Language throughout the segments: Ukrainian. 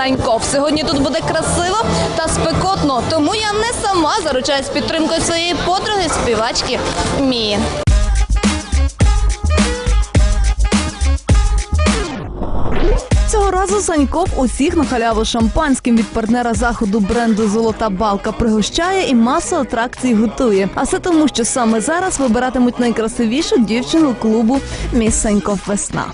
Саньков. Сьогодні тут буде красиво та спекотно, тому я не сама заручаюсь підтримкою своєї подруги співачки Мії. Цього разу Саньков усіх на халяву шампанським від партнера заходу бренду Золота балка пригощає і масу атракцій готує. А все тому, що саме зараз вибиратимуть найкрасивішу дівчину клубу Міс Саньков Весна.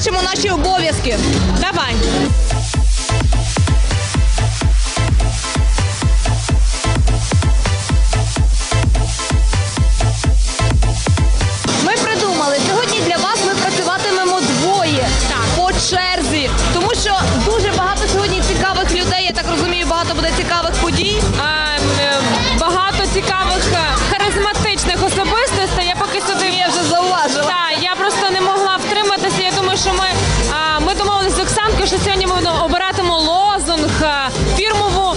Сядемо наші обов'язки. Давай. Що сьогодні ми обиратимо лозунг, фірмову,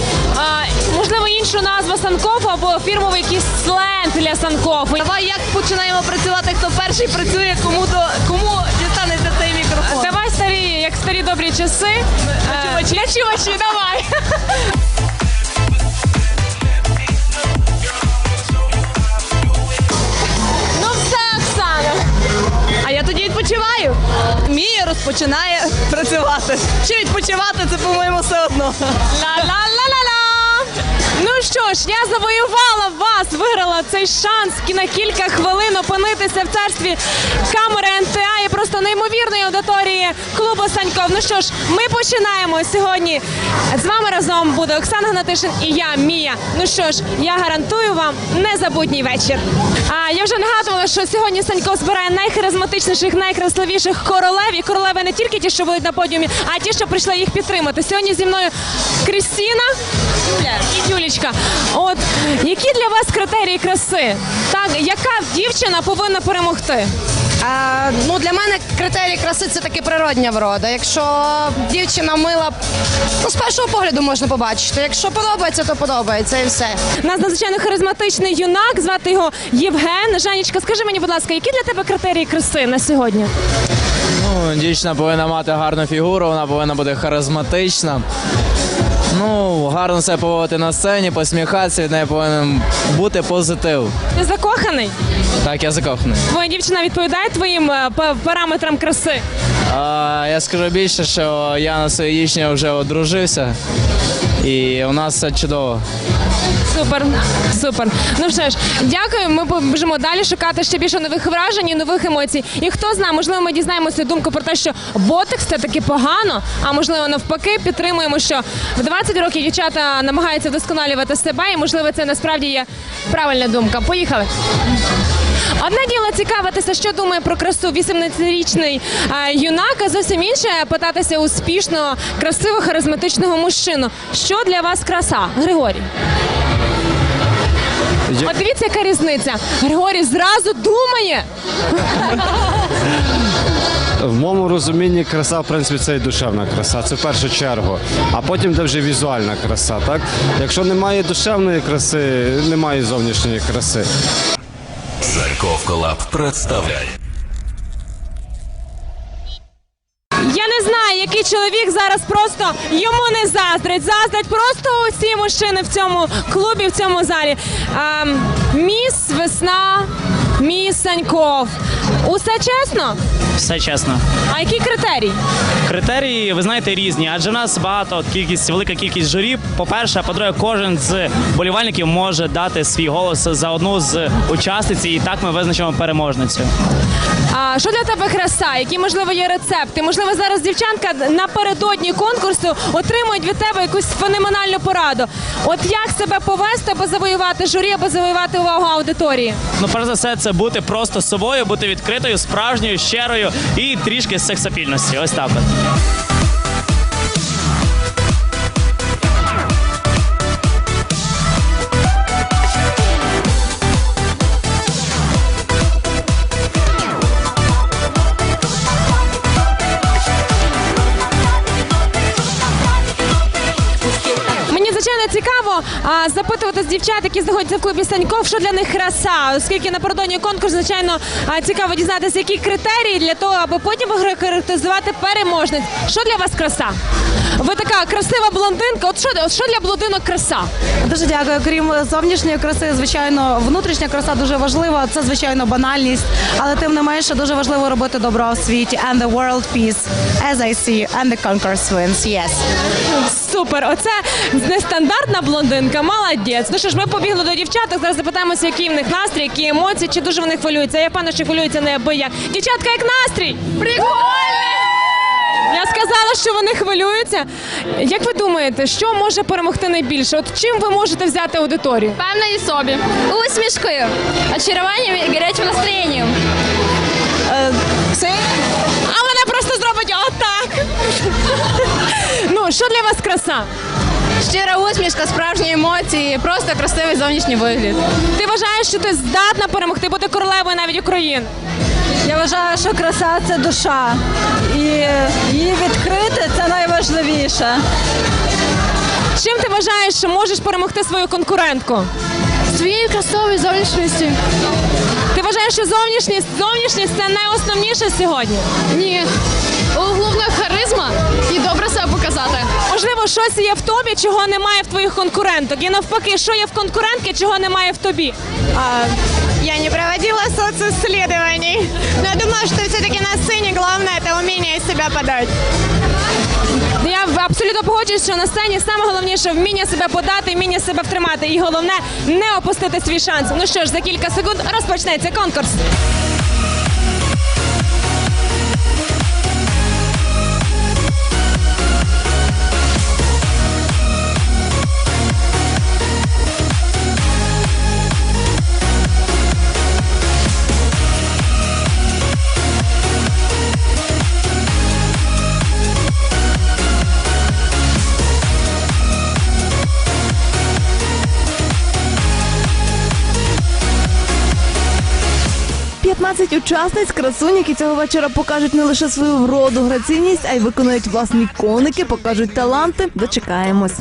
можливо, іншу назву Санкофу або фірмовий якийсь сленг для Санкофу. Давай як починаємо працювати, хто перший працює, кому до кому дістанеться цей мікрофон. Давай старі, як старі добрі часи. Е, чувачі, давай. відпочиваю. Мія розпочинає працювати. Чи відпочивати, це, по-моєму, все одно. Ла-ла-ла-ла-ла! Ну що ж, я завоювала вас, виграла цей шанс на кілька хвилин опинитися в царстві камери НТА просто неймовірної аудиторії клубу Саньков. Ну що ж, ми починаємо сьогодні. З вами разом буде Оксана Гнатишин і я, Мія. Ну що ж, я гарантую вам незабутній вечір. А я вже нагадувала, що сьогодні Саньков збирає найхаризматичніших, найкрасивіших королев. І королеви не тільки ті, що будуть на подіумі, а ті, що прийшли їх підтримати. Сьогодні зі мною Крістіна і Юлічка. От які для вас критерії краси? Так, яка дівчина повинна перемогти? А, ну для мене критерій краси це таки природня врода. Якщо дівчина мила, ну з першого погляду можна побачити. Якщо подобається, то подобається і все. У нас надзвичайно харизматичний юнак, звати його Євген. Жанічка, скажи мені, будь ласка, які для тебе критерії краси на сьогодні? Ну, дівчина повинна мати гарну фігуру, вона повинна бути харизматична. Ну, гарно себе поводити на сцені, посміхатися, від неї повинен бути позитив. Ти закоханий? Так, я закоханий. Твоя дівчина відповідає твоїм е, па- параметрам краси? А, я скажу більше, що я на своїй дівчині вже одружився, і у нас все чудово. Супер, супер. Ну що ж, дякую. Ми побіжимо далі шукати ще більше нових вражень і нових емоцій. І хто знає, можливо, ми дізнаємося думку про те, що ботекс це таки погано, а можливо, навпаки, підтримуємо, що в 20 років дівчата намагаються вдосконалювати себе, і можливо, це насправді є правильна думка. Поїхали. Одне діло цікавитися, що думає про красу 18-річний е, юнак, а зовсім інше питатися успішного, красивого, харизматичного мужчину. Що для вас краса, Григорій? От дивіться, яка різниця. Григорій зразу думає. В моєму розумінні краса, в принципі, це і душевна краса. Це в першу чергу. А потім де вже візуальна краса. Так? Якщо немає душевної краси, немає зовнішньої краси. Колаб представляє. Я не знаю, який чоловік зараз просто йому не заздрить. Заздрить просто усі мужчини в цьому клубі, в цьому залі. Ем, міс Весна, міс Саньков. Усе чесно? Все чесно. А який критерій? Критерії, ви знаєте, різні, адже в нас багато кількість, велика кількість журі. По-перше, а по-друге, кожен з болівальників може дати свій голос за одну з учасниць, і так ми визначимо переможницю. А що для тебе краса? Які можливо є рецепти? Можливо, зараз дівчанка напередодні конкурсу отримують від тебе якусь феноменальну пораду. От як себе повести, аби завоювати журі, аби завоювати увагу аудиторії? Ну, перш за все, це бути просто собою, бути відкритою, справжньою, щирою і трішки сексапільності. Ось так. От. А, запитувати з дівчат, які знаходяться в клубі Саньков, що для них краса, оскільки напередодні конкурс, звичайно, цікаво дізнатися, які критерії для того, аби потім характеризувати переможниць. Що для вас краса? Ви така красива блондинка. От що, от що для блондинок краса? Дуже дякую. Крім зовнішньої краси, звичайно, внутрішня краса дуже важлива. Це звичайно банальність, але тим не менше дуже важливо робити добро у світі. And the world peace, as I see, and the concourse wins. Yes. Супер, оце нестандартна блондинка, молодець. Ну що ж, ми побігли до дівчаток. Зараз запитаємося, який в них настрій, які емоції, чи дуже вони хвилюються. Я певна, що хвилюються неабияк. Дівчатка, як настрій? Прикольно! Я сказала, що вони хвилюються. Як ви думаєте, що може перемогти найбільше? От чим ви можете взяти аудиторію? Певної собі. Усмішкою, очаруванням і гарячим настроєнням. Що для вас краса? Щира усмішка, справжні емоції, просто красивий зовнішній вигляд. Ти вважаєш, що ти здатна перемогти бути королевою навіть України? Я вважаю, що краса це душа, і її відкрити це найважливіше. Чим ти вважаєш, що можеш перемогти свою конкурентку? Своєю красовою зовнішністю. Ти вважаєш, що зовнішність, зовнішність це найосновніше сьогодні? Ні. Головна харизма і добре себе показати. Можливо, щось є в тобі, чого немає в твоїх конкуренток. І навпаки, що є в конкурентки, чого немає в тобі. Я не проводила социсследований, но я думаю, что все-таки на сцене главное это умение себя подать. Я абсолютно погоджуюсь, що на сцені саме головніше вміння себе подати, вміння себе втримати. І головне не опустити свій шанс. Ну що ж, за кілька секунд розпочнеться конкурс. – учасниць красуніки цього вечора покажуть не лише свою вроду, граційність, а й виконають власні коники, покажуть таланти. Дочекаємось.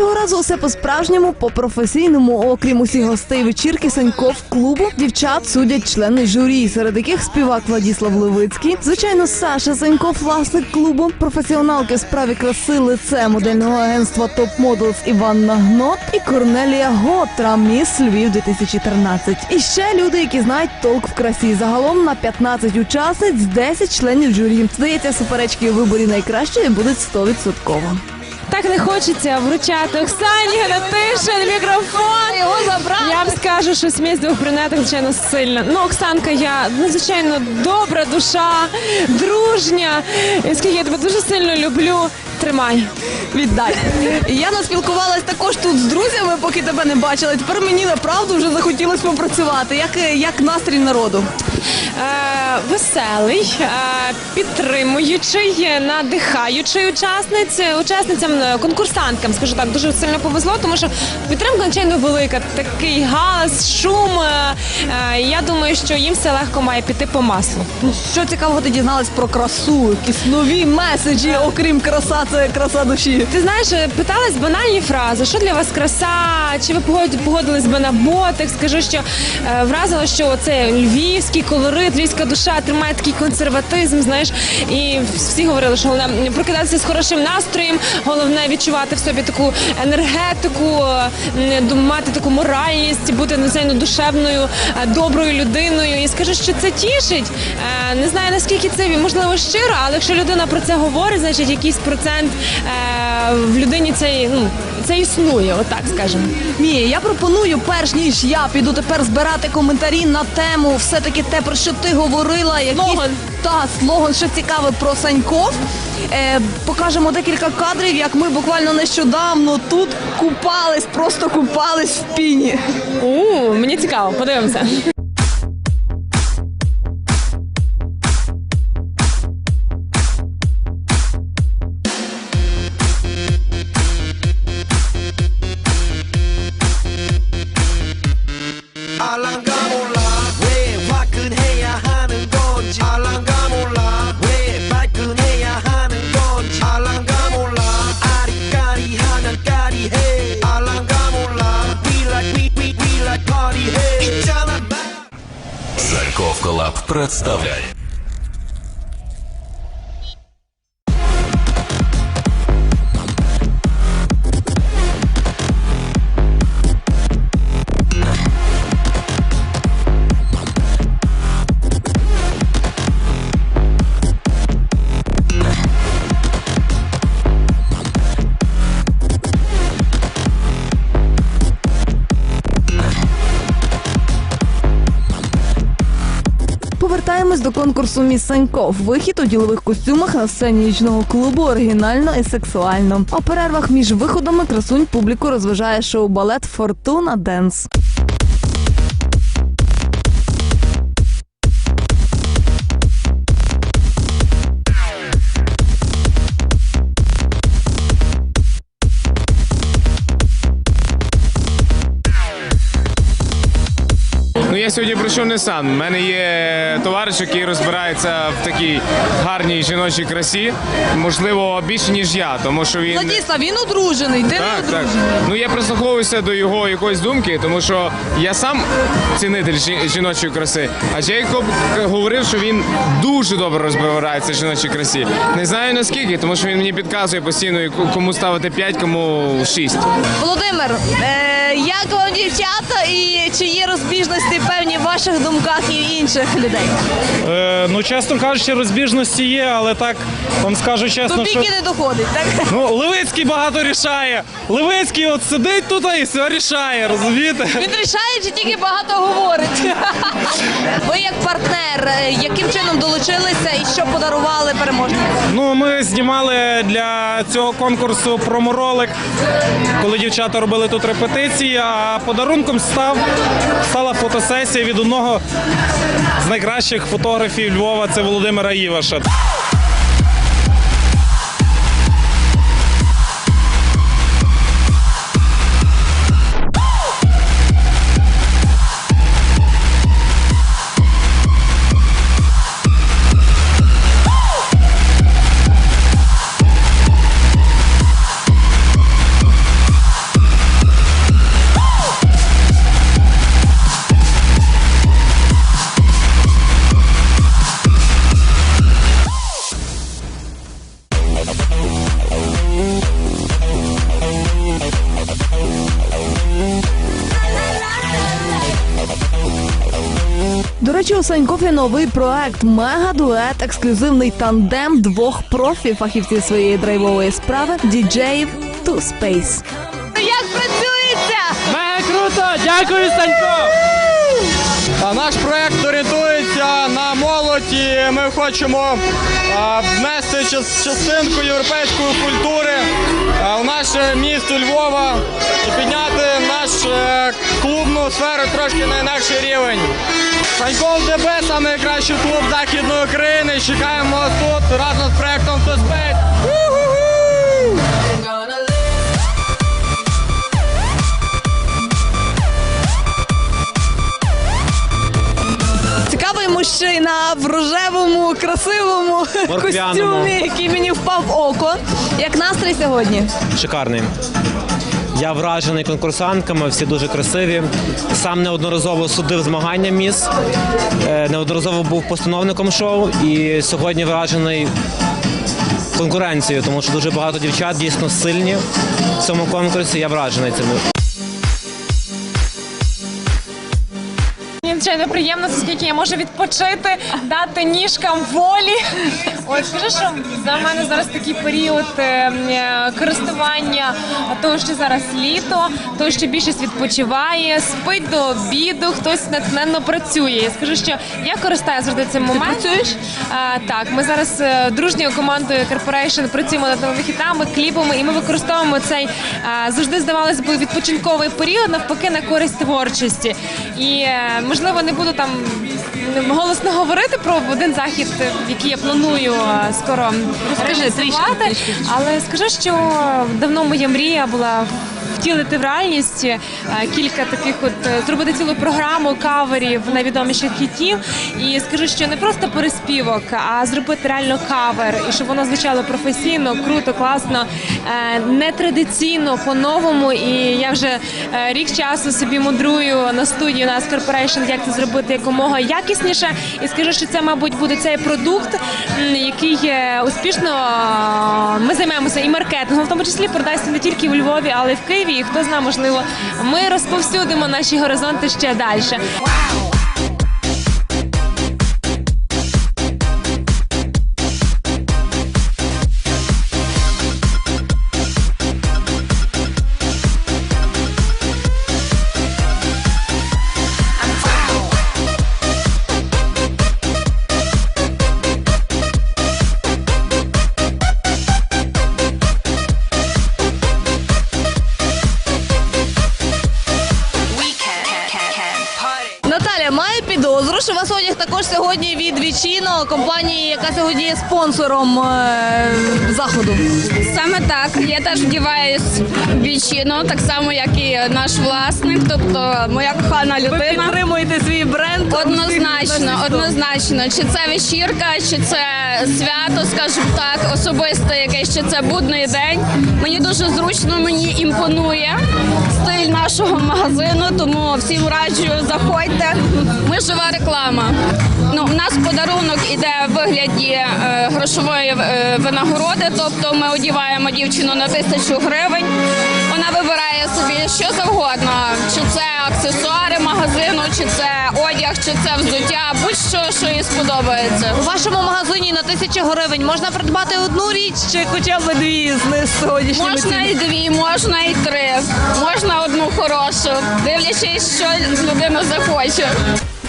Цього разу усе по-справжньому, по-професійному, окрім усіх гостей вечірки Саньков клубу, дівчат судять члени журі, серед яких співак Владіслав Левицький, звичайно, Саша Саньков, власник клубу, професіоналки в справі краси лице модельного агентства Топ Моделс Іванна Гнот і Корнелія Готра, міс Львів 2013. І ще люди, які знають толк в красі. Загалом на 15 учасниць 10 членів журі. Здається, суперечки у виборі найкращої будуть 100%. Так не хочеться вручати Оксані Гнатишин мікрофон. Його забрати. Я вам скажу, що смість двох брюнеток, звичайно, сильна. Ну, Оксанка, я надзвичайно добра душа, дружня. І Скільки я тебе дуже сильно люблю. Тримай. Віддай. І я наспілкувалась також тут з друзями, поки тебе не бачила. Тепер мені направду вже захотілося попрацювати. Як, як настрій народу? Е, веселий, е, підтримуючий, надихаючий учасниць, учасницям, е, конкурсанткам, скажу так, дуже сильно повезло, тому що підтримка надзвичайно велика. Такий галас, шум. е, е, Я думаю, що їм все легко має піти по маслу. Що цікавого ти дізналась про красу? Якісь нові меседжі, окрім краса, це краса душі. Ти знаєш, е, питалась банальні фрази, що для вас краса, чи ви погод- погодились би на ботик? Скажу, що е, вразило, що це львівський колорит, львівська душа тримає такий консерватизм, знаєш, і всі говорили, що головне прокидатися з хорошим настроєм, головне відчувати в собі таку енергетику, м, мати таку моральність, бути надзвичайно душевною, е, доброю людиною. І скажу, що це тішить. Е, Не знаю наскільки це можливо щиро, але якщо людина про це говорить, значить якийсь процент е, в людині це, ну, це існує, отак скажемо. Мія, я пропоную, перш ніж я піду тепер збирати коментарі на тему, все-таки те, про що ти говорила, якісь Слоган. та слоган, що цікаве про Саньков. Е, покажемо декілька кадрів, як ми буквально нещодавно тут купались, просто купались в піні. У, мені цікаво, подивимося. Повертаємось до конкурсу Міс Саньков. Вихід у ділових костюмах на сцені нічного клубу оригінально і сексуально. У перервах між виходами красунь публіку розважає шоу балет Фортуна Денс. Я сьогодні прийшов не сам. У мене є товариш, який розбирається в такій гарній жіночій красі. Можливо, більше ніж я, тому що він Владіслав, він одружений, ти так, не так. одружений. Ну я прислуховуюся до його якоїсь думки, тому що я сам цінитель жі- жіночої краси. А Джейкоб говорив, що він дуже добре розбирається в жіночій красі. Не знаю наскільки, тому що він мені підказує постійно, яку- кому ставити 5, кому 6. Володимир, е, як вам дівчата і чи є розбіжності певні в ваших думках і інших людей? Е, ну, чесно кажучи, розбіжності є, але так вам скажу чесно, До що не доходить, так? ну, Левицький багато рішає. Левицький от сидить тут і все рішає, розумієте? Він рішає чи тільки багато говорить? Ви як партнер, е, яким чином долучилися і що подарували переможнику? Ну, ми знімали для цього конкурсу проморолик, коли дівчата робили тут репетиції, а подарунком став стала фотосесія від одного з найкращих фотографів Львова, це Володимира Іваша. Речі, у Саньков є новий проект Мега-дует, ексклюзивний тандем двох профі фахівців своєї драйвової справи діджеїв Two Space. Як працюється? Мега круто! Дякую, Санько! А Наш проект орієнтується на молодь і ми хочемо а, внести час- частинку європейської культури а, в наше місто Львова і підняти нашу клубну сферу трошки на інакший рівень. Саньков ДБ – найкращий клуб Західної України. Чекаємо вас тут разом з проектом Тоспейт. Цікавий мужчина в рожевому, красивому Морквяному. костюмі, який мені впав в око. Як настрій сьогодні? Шикарний. Я вражений конкурсантками, всі дуже красиві. Сам неодноразово судив змагання міс, е, неодноразово був постановником шоу і сьогодні вражений конкуренцією, тому що дуже багато дівчат дійсно сильні в цьому конкурсі. Я вражений цим. Мені звичайно приємно, оскільки я можу відпочити, дати ніжкам волі. От скажи, що за мене зараз такий період е, е, користування того, що зараз літо, того, що більшість відпочиває, спить до обіду, хтось натхненно працює. Я скажу, що я користаюся завжди цим моментом. працюєш? Так, ми зараз е, дружньою командою Corporation працюємо над новими хітами, кліпами, і ми використовуємо цей а, завжди здавалося б відпочинковий період навпаки на користь творчості. І е, можливо не буду там голосно говорити про один захід, е, який я планую е, скоро Розкажи, реалізувати. трішки, трішки. Але скажу, що давно моя мрія була втілити в реальність е, кілька таких, от е, зробити цілу програму каверів найвідоміших хітів. І скажу, що не просто переспівок, а зробити реально кавер, і щоб воно звучало професійно, круто, класно, е, нетрадиційно, по-новому. І я вже рік часу собі мудрую на студії нас Corporation, як це зробити якомога якісніше. І скажу, що це, мабуть, буде цей продукт, який успішно ми займаємося і маркетингом, в тому числі продасться не тільки в Львові, але й в Києві. І хто знає, можливо, ми розповсюдимо наші горизонти ще далі. Компанії, яка сьогодні є спонсором е, заходу. Саме так. Я теж вдіваюсь в вічину, так само, як і наш власник, тобто моя кохана людина. Ви підтримуєте свій бренд Однозначно, однозначно. Чи це вечірка, чи це свято, скажімо так, особисте якесь, чи це будний день. Мені дуже зручно, мені імпонує стиль нашого магазину, тому всім раджу, заходьте. Ми жива реклама. Ну, у нас подарунок іде в вигляді е, грошової е, винагороди, тобто ми одіваємо дівчину на тисячу гривень. Вона вибирає собі що завгодно, чи це аксесуари магазину, чи це одяг, чи це взуття, будь-що, що їй сподобається. У вашому магазині на тисячу гривень можна придбати одну річ чи хоча б дві з сьогоднішніми Можна і дві, можна і три, можна одну хорошу, дивлячись, що людина захоче.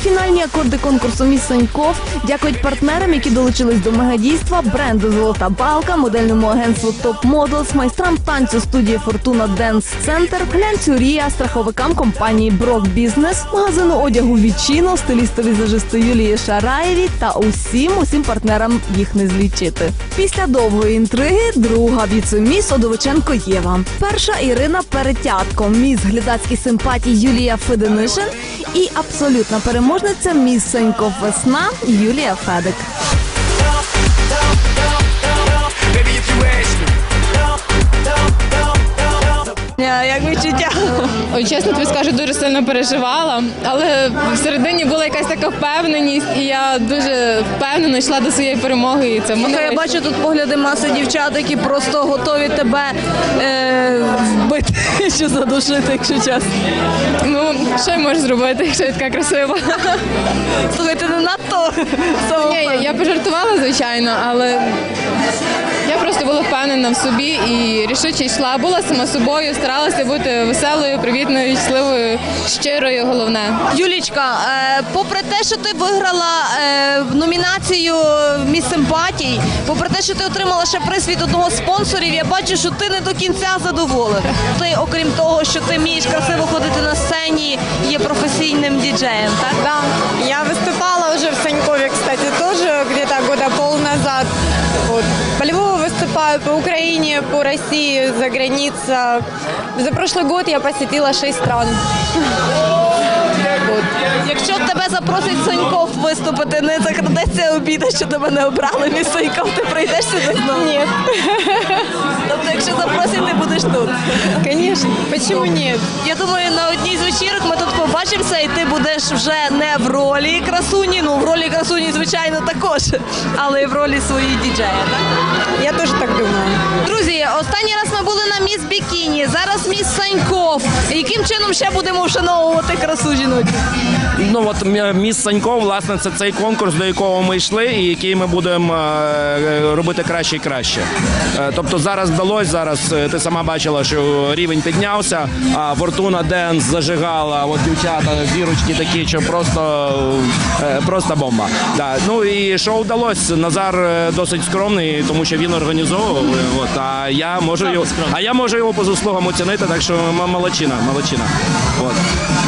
Фінальні акорди конкурсу Міс Саньков дякують партнерам, які долучились до мегадійства, бренду Золота Балка, модельному агентству Топ Моделс, майстрам танцю студії Фортуна Денс Центр, глянцю Рія, страховикам компанії Брок Бізнес, магазину одягу Вічіно, стилісту візажисту Юлії Шараєві та усім усім партнерам їх не злічити. Після довгої інтриги друга віце-міс Одовиченко Єва. Перша Ірина Перетятко, міс глядацьких симпатій Юлія Феденишин і абсолютна переможниця Саньков Весна Юлія Федик. Як відчуття? Ой, чесно тобі скажу, дуже сильно переживала, але всередині була якась така впевненість, і я дуже впевнено йшла до своєї перемоги. І це мене Слухай, я бачу тут погляди маси дівчат, які просто готові тебе е, вбити чи задушити, якщо чесно. Ну, що я можу зробити, якщо я така красива? Слухай, ти не надто Ні, я, я пожартувала, звичайно, але я просто була впевнена в собі і рішуче йшла. Була сама собою, старалася бути веселою, привітною, щасливою, щирою, головне. Юлічка, е, попри те, що ти виграла е, номінацію Міс Симпатій, попри те, що ти отримала ще приз від одного з спонсорів, я бачу, що ти не до кінця задоволена. Ти, окрім того, що ти вмієш красиво ходити на сцені, є професійним діджеєм, так? Да, я по Украине, по России, за граница. За прошлый год я посетила 6 стран. Якщо тебе запросить Саньков виступити, не закрадеться обіда, що тебе не обрали міс Саньков, ти прийдеш сюди знову? Ні. Тобто, якщо запросять, ти будеш тут. Конечно. Почему нет? Я думаю, на одній з вечірок ми тут побачимося, і ти будеш вже не в ролі красуні, ну в ролі красуні, звичайно, також, але й в ролі своєї діджея. Так? Я тоже так думаю. Друзі, останній раз ми були на міс Бікіні, зараз міс Саньков. Яким чином ще будемо вшановувати красу жіночу? Ну от міс Санько, власне, це цей конкурс, до якого ми йшли, і який ми будемо е, робити краще і краще. Е, Тобто зараз вдалося, зараз е, ти сама бачила, що рівень піднявся, а Фортуна Денс зажигала, от дівчата, зірочки такі, що просто, просто бомба. Да. Ну і шоу вдалося. Назар досить скромний, тому що він організовував. От, а я можу його, а я можу його по заслугам оцінити, так що молодчина, молодчина. От.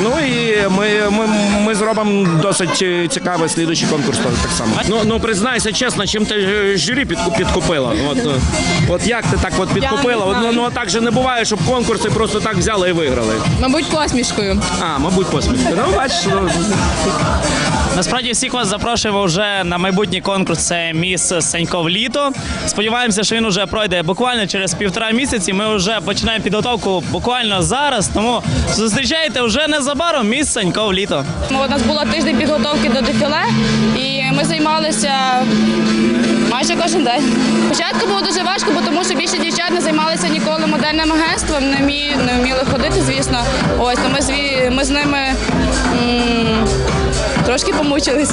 Ну і ми, ми, ми зробимо досить е, цікавий слідуючий конкурс теж так само. Ну, ну признайся чесно, чим ти е, підку- підкупила? От, е, от як ти так от підкупила? От, ну, ну так же не буває, щоб конкурси просто так взяли і виграли. Мабуть, посмішкою. А, мабуть, посмішка. Ну, бачиш, ну, Насправді всіх вас запрошуємо вже на майбутній конкурс. Це міс Саньков літо. Сподіваємося, що він вже пройде буквально через півтора місяці. Ми вже починаємо підготовку буквально зараз. Тому зустрічайте вже незабаром міс Саньков літо. У нас була тиждень підготовки до дефіле, і ми займалися майже кожен день. Спочатку було дуже важко, бо тому що більше дівчат не займалися ніколи модельним агентством, не, вмі, не вміли ходити, звісно. Ось ми, зві, ми з ними м, трошки помучились.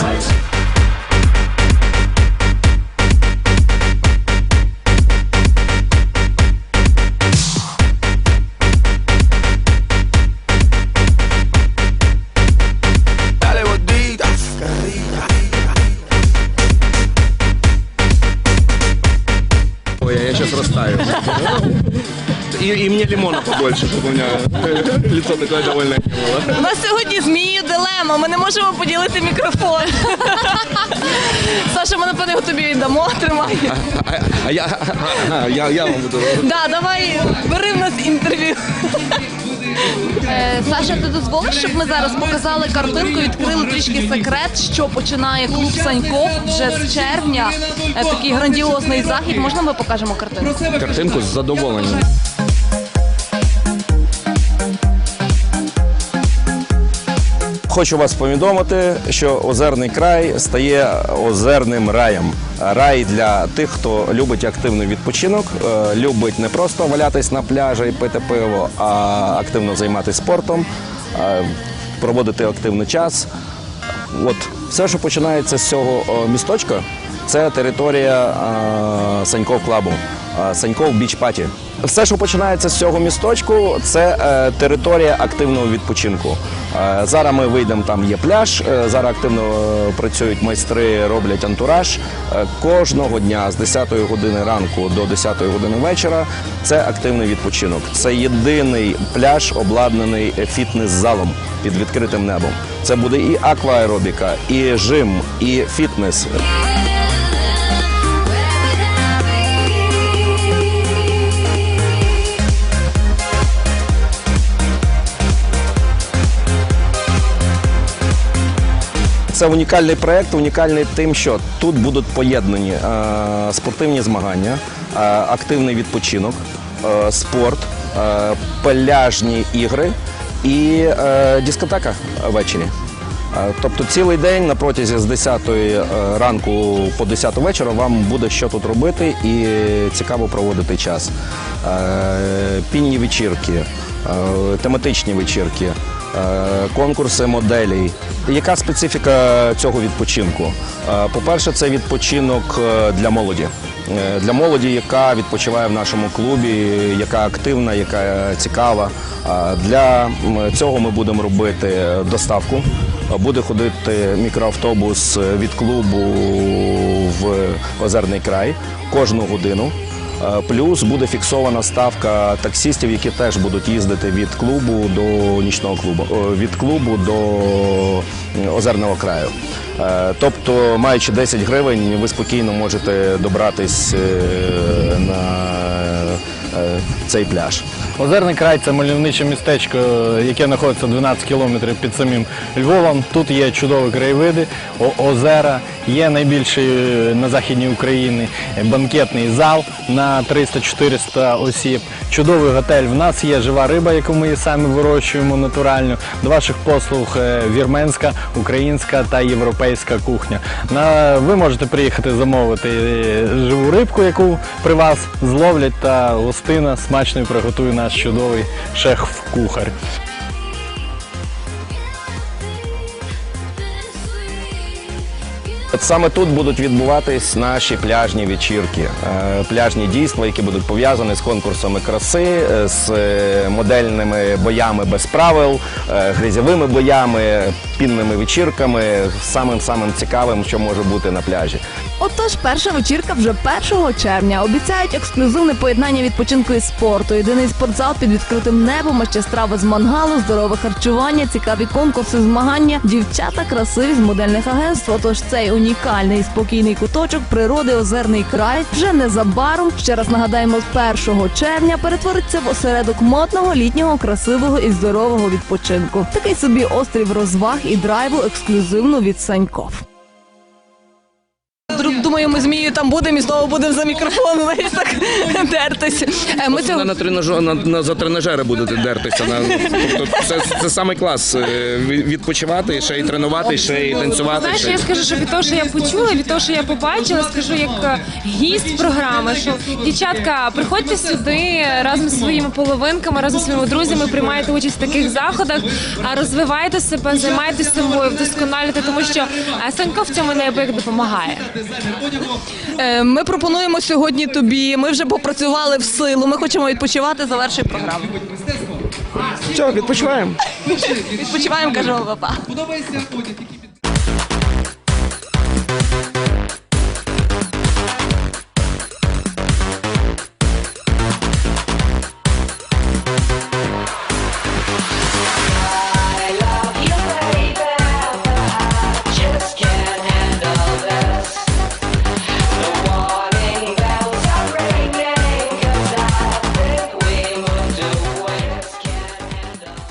Мне лимона побольше, чтобы у меня лицо такое довольное было. У нас сьогодні змії дилема. Ми не можемо поділити мікрофон. Саша, ми напевно його тобі віддамо. Тримай. А, а я, а, я, я вам буду. Да, давай бери в нас інтерв'ю. Е, Саша, ти дозволиш, щоб ми зараз показали картинку, відкрили трішки секрет, що починає клуб Саньков вже з червня. Е, Такий грандіозний захід. Можна ми покажемо картинку? Картинку з задоволенням. Хочу вас повідомити, що озерний край стає озерним раєм. Рай для тих, хто любить активний відпочинок, е, любить не просто валятись на пляжі і пити пиво, а активно займатися спортом, е, проводити активний час. От все, що починається з цього місточка, це територія е, Саньков Клабу, е, Саньков Біч Паті. Все, що починається з цього місточку, це е, територія активного відпочинку. Е, зараз ми вийдемо, там є пляж. е, зараз активно працюють майстри, роблять антураж. Кожного дня з 10 години ранку до 10 години вечора це активний відпочинок. Це єдиний пляж, обладнаний фітнес-залом під відкритим небом. Це буде і акваеробіка, і жим, і фітнес. Це унікальний проєкт, унікальний тим, що тут будуть поєднані е, спортивні змагання, е, активний відпочинок, е, спорт, пляжні ігри і дискотека ввечері. Тобто цілий день на протязі з 10 е, ранку по 10 вечора вам буде що тут робити і цікаво проводити час. Пінні вечірки, тематичні вечірки, конкурси моделей. Яка специфіка цього відпочинку? Е, По-перше, це відпочинок е, для молоді. Е, Для молоді, яка відпочиває в нашому клубі, яка активна, яка цікава. Для цього ми будемо робити доставку. Буде ходити мікроавтобус від клубу в Озерний край кожну годину. Е, Плюс буде фіксована ставка таксістів, які теж будуть їздити від клубу до нічного клубу, від клубу до озерного краю. Е, Тобто, маючи 10 гривень, ви спокійно можете добратись е, на е, цей пляж. Озерний край це мальовниче містечко, яке знаходиться 12 кілометрів під самим Львовом. Тут є чудові краєвиди, озера, є найбільший е, на західній Україні банкетний зал на 300-400 осіб. Чудовий готель. В нас є жива риба, яку ми самі вирощуємо натурально. До ваших послуг е, вірменська, українська та європейська кухня. Ви можете приїхати замовити е, живу рибку, яку при вас зловлять, та гостина смачно приготує наш чудовий шеф-кухар. От саме тут будуть відбуватись наші пляжні вечірки, е, пляжні дійства, які будуть пов'язані з конкурсами краси, е, з е, модельними боями без правил, грязьовими боями, пінними вечірками, самим самим цікавим, що може бути на пляжі. Отож, перша вечірка вже 1 червня. Обіцяють ексклюзивне поєднання відпочинку і спорту. Єдиний спортзал під відкритим небом, а ще страви з мангалу, здорове харчування, цікаві конкурси, змагання, дівчата красиві з модельних агентств. Отож, цей унікальний спокійний куточок природи озерний край вже незабаром. Ще раз нагадаємо, з 1 червня перетвориться в осередок модного літнього красивого і здорового відпочинку. Такий собі острів розваг і драйву ексклюзивно від Саньков. Думаю, ми змію там будемо і знову будемо за мікрофон знаєш, так дертись. Е, Ми цього на, тренажер, на, на, за тренажери будете дертися. На, тобто це, це саме клас. е, від- Відпочивати, ще й тренувати, ще й танцювати. Знаєш, ще й- я скажу, що від того, що я почула, від того, що я побачила, скажу як е, гість програми, що дівчатка, приходьте сюди разом зі своїми половинками, разом зі своїми друзями, приймайте участь в таких заходах, а розвивайте себе, займайтеся собою, вдосконалюйте, тому що е, Санько в цьому неабияк допомагає. Е, Ми пропонуємо сьогодні тобі. Ми вже попрацювали в силу. Ми хочемо відпочивати. Завершуй програму. Що, відпочиваємо? Відпочиваємо, кажемо папа.